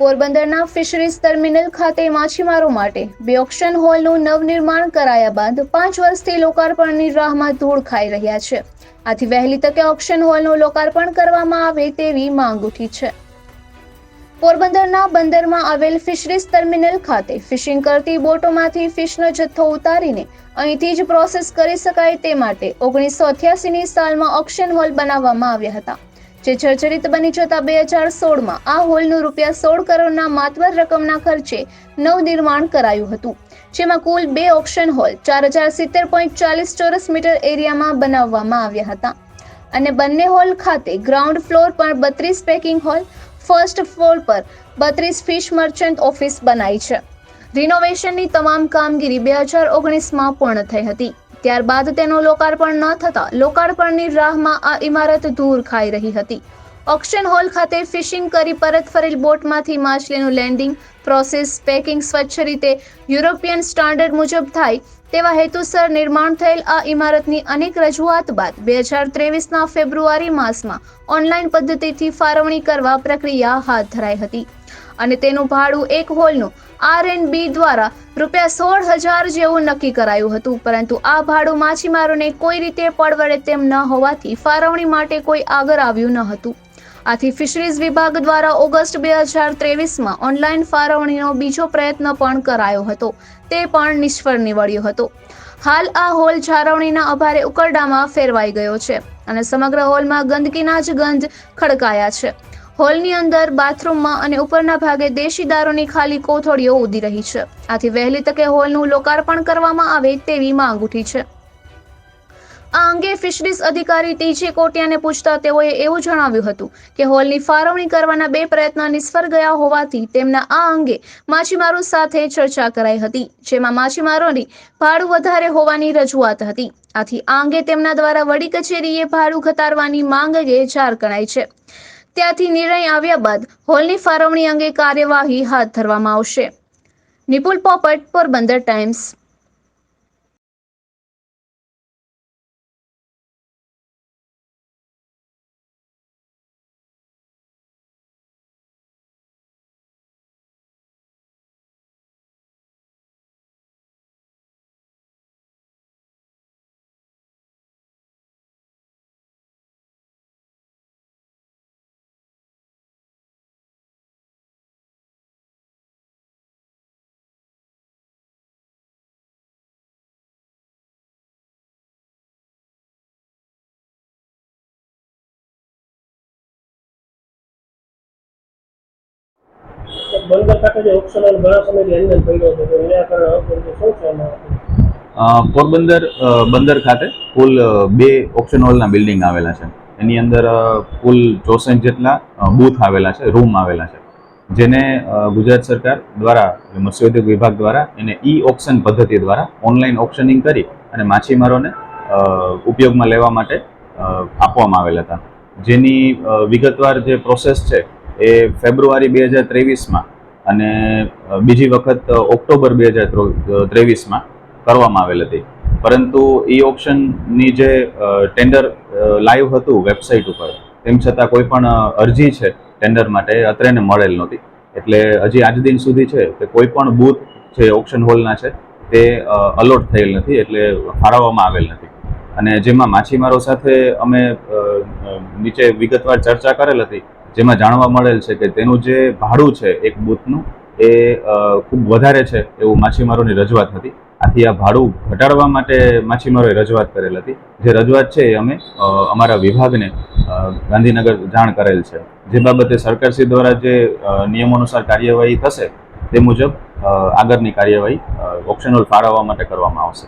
પોરબંદરના fisheries terminal ખાતે માછીમારો માટે બે ઓક્શન હોલનું નવનિર્માણ કરાયા બાદ પાંચ વર્ષથી લોકાર્પણની રાહમાં ધૂળ ખાઈ રહ્યા છે. આથી વહેલી તકે ઓક્શન હોલનું લોકાર્પણ કરવામાં આવે તેવી માંગ ઉઠી છે. પોરબંદરના બંદરમાં આવેલ ફિશરીઝ ટર્મિનલ ખાતે ફિશિંગ કરતી બોટોમાંથી ફિશનો જથ્થો ઉતારીને અહીંથી જ પ્રોસેસ કરી શકાય તે માટે ઓગણીસો અઠ્યાસીની સાલમાં ઓક્શન હોલ બનાવવામાં આવ્યા હતા. જે જર્જરિત બની જતા બે હજાર સોળમાં આ હોલનું રૂપિયા સોળ કરોડના માતબર રકમના ખર્ચે નવનિર્માણ કરાયું હતું. જેમાં કુલ બે ઓક્શન હોલ ચાર હજાર સિત્તેર પોઈન્ટ ચાલીસ ચોરસ મીટર એરિયામાં બનાવવામાં આવ્યા હતા. અને બંને હોલ ખાતે ગ્રાઉન્ડ ફ્લોર પર બત્રીસ પેકિંગ હોલ, ફર્સ્ટ ફ્લોર પર બત્રીસ ફિશ મર્ચન્ટ ઓફિસ બનાવી છે. રિનોવેશનની તમામ કામગીરી બે હજાર ઓગણીસમાં પૂર્ણ થઈ હતી. ત્યારબાદ તેનું લોકાર્પણ ન થતાં લોકાર્પણની રાહમાં આ ઇમારત ધૂળ ખાઈ રહી હતી. ઓક્શન હોલ ખાતે ફિશિંગ કરી પરત ફરેલ બોટમાંથી માછલીનું લેન્ડિંગ, પ્રોસેસ, પેકિંગ સ્વચ્છ રીતે યુરોપિયન સ્ટાન્ડર્ડ મુજબ થાય તેવા હેતુસર નિર્માણ થયેલ આ ઇમારતની અનેક રજૂઆત બાદ બે હજાર ત્રેવીસના ફેબ્રુઆરી માસમાં ઓનલાઈન પદ્ધતિથી ફાળવણી કરવા પ્રક્રિયા હાથ ધરાઈ હતી. અને તેનું ભાડું એક હોલનું આર એન્ડ બી દ્વારા રૂપિયા સોળ હજાર જેવું નક્કી કરાયું હતું. પરંતુ આ ભાડું માછીમારોને કોઈ રીતે પડવડે તેમ ન હોવાથી ફાળવણી માટે કોઈ આગળ આવ્યું ન હતું. આથી ફિશરીઝ વિભાગ દ્વારા ઓગસ્ટ બે હજાર ત્રેવીસમાં ઓનલાઈન ફાળવણીનો બીજો પ્રયત્ન પણ કરાયો હતો. તે પણ નિષ્ફળ નીવડ્યો હતો. હાલ આ હોલ જાળવણીના અભારે ઉકરડામાં ફેરવાઈ ગયો છે અને સમગ્ર હોલમાં ગંદકીના જ ગંધ ખડકાયા છે. હોલની અંદર, બાથરૂમમાં અને ઉપરના ભાગે દેશી દારૂની ખાલી કોથળીઓ ઉદી રહી છે. આથી વહેલી તકે હોલનું લોકાર્પણ કરવામાં આવે તેવી માંગ ઉઠી છે. આ અંગે ફિશરીઝ અધિકારી ટીજી કોટિયાને પૂછતા તેઓએ એવું જણાવ્યું હતું કે હોલની ફાળવણી કરવાના બે પ્રયત્ન નિષ્ફળ ગયા હોવાથી તેમના આ અંગે માછીમારો સાથે ચર્ચા કરાઈ હતી, જેમાં માછીમારોની ભાડું વધારે હોવાની રજૂઆત હતી. આથી આ અંગે તેમના દ્વારા વડી કચેરીએ ભાડું ઘટાડવાની માંગ અંગે જાર કરાઈ છે. ત્યાંથી નિર્ણય આવ્યા બાદ હોલની ફાળવણી અંગે કાર્યવાહી હાથ ધરવામાં આવશે. નિપુલ પોપટ, પોરબંદર ટાઈમ્સ. પોરબંદર બંદર ખાતે કુલ બે ઓપ્શન હોલના બિલ્ડિંગ આવેલા છે. એની અંદર કુલ ચોસઠ જેટલા બૂથ આવેલા છે રૂમ આવેલા છે. જેને ગુજરાત સરકાર દ્વારા મત્સ્યોદ્યોગ વિભાગ દ્વારા એને ઈ ઓપ્શન પદ્ધતિ દ્વારા ઓનલાઈન ઓપ્શનિંગ કરી અને માછીમારોને ઉપયોગમાં લેવા માટે આપવામાં આવેલા હતા. જેની વિગતવાર જે પ્રોસેસ છે એ ફેબ્રુઆરી બે હજાર ત્રેવીસમાં અને બીજી વખત ઓક્ટોબર બે હજાર ત્રેવીસમાં કરવામાં આવેલ હતી. પરંતુ ઈ ઓપ્શનની જે ટેન્ડર લાઈવ હતું વેબસાઇટ ઉપર, તેમ છતાં કોઈ પણ અરજી છે ટેન્ડર માટે અત્રેને મળેલ નહોતી. એટલે હજી આજ દિન સુધી છે કે કોઈ પણ બૂથ જે ઓપ્શન હોલના છે તે અલોટ થયેલ નથી એટલે ફાળવવામાં આવેલ નથી. અને જેમાં માછીમારો સાથે અમે નીચે વિગતવાર ચર્ચા કરેલ હતી જેમાં જાણવા મળેલ છે કે તેનું જે ભાડું છે એક બૂથનું, એ ખૂબ વધારે છે એવું માછીમારોની રજૂઆત હતી. આથી આ ભાડું ઘટાડવા માટે માછીમારોએ રજૂઆત કરેલ હતી. જે રજૂઆત છે એ અમે અમારા વિભાગને ગાંધીનગર જાણ કરેલ છે. જે બાબતે સરકારશ્રી દ્વારા જે નિયમો અનુસાર કાર્યવાહી થશે, તે મુજબ આગળની કાર્યવાહી ઓપ્શનલ ફાળવવા માટે કરવામાં આવશે.